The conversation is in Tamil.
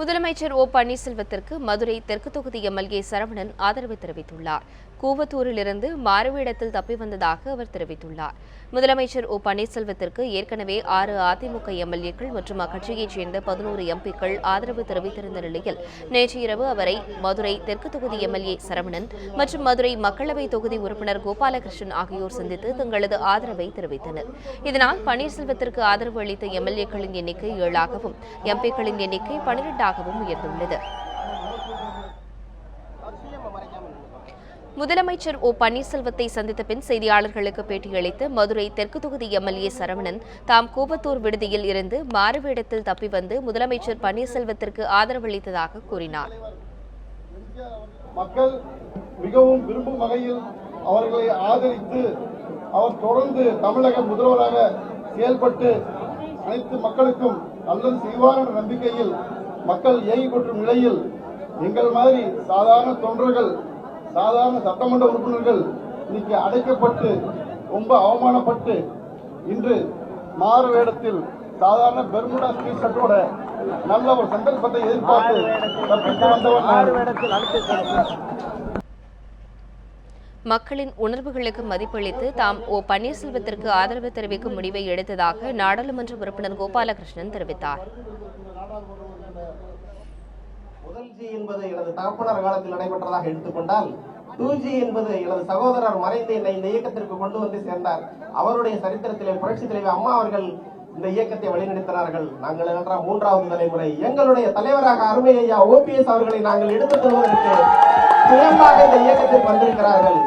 முதலமைச்சர் ஓ பன்னீர்செல்வத்திற்கு மதுரை தெற்கு தொகுதி எம்எல்ஏ சரவணன் ஆதரவு தெரிவித்துள்ளார். கூவத்தூரிலிருந்து மாறுவேடத்தில் தப்பி வந்ததாக அவர் தெரிவித்துள்ளார். முதலமைச்சர் ஓ பன்னீர்செல்வத்திற்கு ஏற்கனவே ஆறு அதிமுக எம்எல்ஏக்கள் மற்றும் அக்கட்சியைச் சேர்ந்த பதினோரு எம்பிக்கள் ஆதரவு தெரிவித்திருந்த நிலையில் நேற்று இரவு அவரை மதுரை தெற்கு தொகுதி எம்எல்ஏ சரவணன் மற்றும் மதுரை மக்களவை தொகுதி உறுப்பினர் கோபாலகிருஷ்ணன் ஆகியோர் சந்தித்து தங்களது ஆதரவை தெரிவித்தனர். இதனால் பன்னீர்செல்வத்திற்கு ஆதரவு அளித்த எம்எல்ஏக்களின் எண்ணிக்கை ஏழாகவும் எம்பிக்களின் எண்ணிக்கை பனிரெண்டாகவும் உயர்ந்துள்ளது. முதலமைச்சர் ஓ பன்னீர்செல்வத்தை சந்தித்த பின் செய்தியாளர்களுக்கு பேட்டியளித்த மதுரை தெற்கு தொகுதி எம்எல்ஏ சரவணன் தாம் கூவத்தூர் விடுதியில் இருந்து மாறுவேடத்தில் தப்பி வந்து முதலமைச்சர் பன்னீர்செல்வத்திற்கு ஆதரவளித்ததாக கூறினார். மக்கள் மிகவும் விரும்பும் வகையில் அவர்களை ஆதரித்து அவர் தொடர்ந்து தமிழக முதல்வராக செயல்பட்டு அனைத்து மக்களுக்கும் நல்லது செய்வார் என்ற நம்பிக்கையில் மக்கள் இயங்கிக் கொண்டிருக்கும் நிலையில் எங்கள் மாதிரி சாதாரண தொண்டர்கள் சாதாரண சட்டமன்ற உறுப்பினர்கள் இன்னைக்கு அடைக்கப்பட்டு ரொம்ப அவமானப்பட்டு இன்று மாறு வேடத்தில் சாதாரண பெர்முடா ஸ்ட்ரீட் ஷர்ட்டோட நல்ல ஒரு சந்தர்ப்பத்தை எதிர்பார்த்து தப்பித்து வந்தவன். மக்களின் உணர்வுகளுக்கு மதிப்பளித்து தாம் ஓ பன்னீர்செல்வத்திற்கு ஆதரவு தெரிவிக்கும் முடிவை எடுத்ததாக நாடாளுமன்ற உறுப்பினர் கோபாலகிருஷ்ணன் தெரிவித்தார் ஜி என்பது எனது தகப்பனர் காலத்தில் நடைபெற்றதாக எடுத்துக்கொண்டால் டூ ஜி என்பது எனது சகோதரர் மறைந்து என்னை இந்த இயக்கத்திற்கு கொண்டு வந்து சேர்ந்தார். அவருடைய சரித்திரத்திலே புரட்சி தலைவர் அம்மா அவர்கள் இந்த இயக்கத்தை வழிநடத்தினார்கள். நாங்கள் என்றால் மூன்றாவது தலைமுறை. எங்களுடைய தலைவராக அருமை ஐயா ஓபிஎஸ் அவர்களை நாங்கள் எடுத்துக் கொள்வதற்கு சுயமாக இந்த இயக்கத்தில் வந்திருக்கிறார்கள்.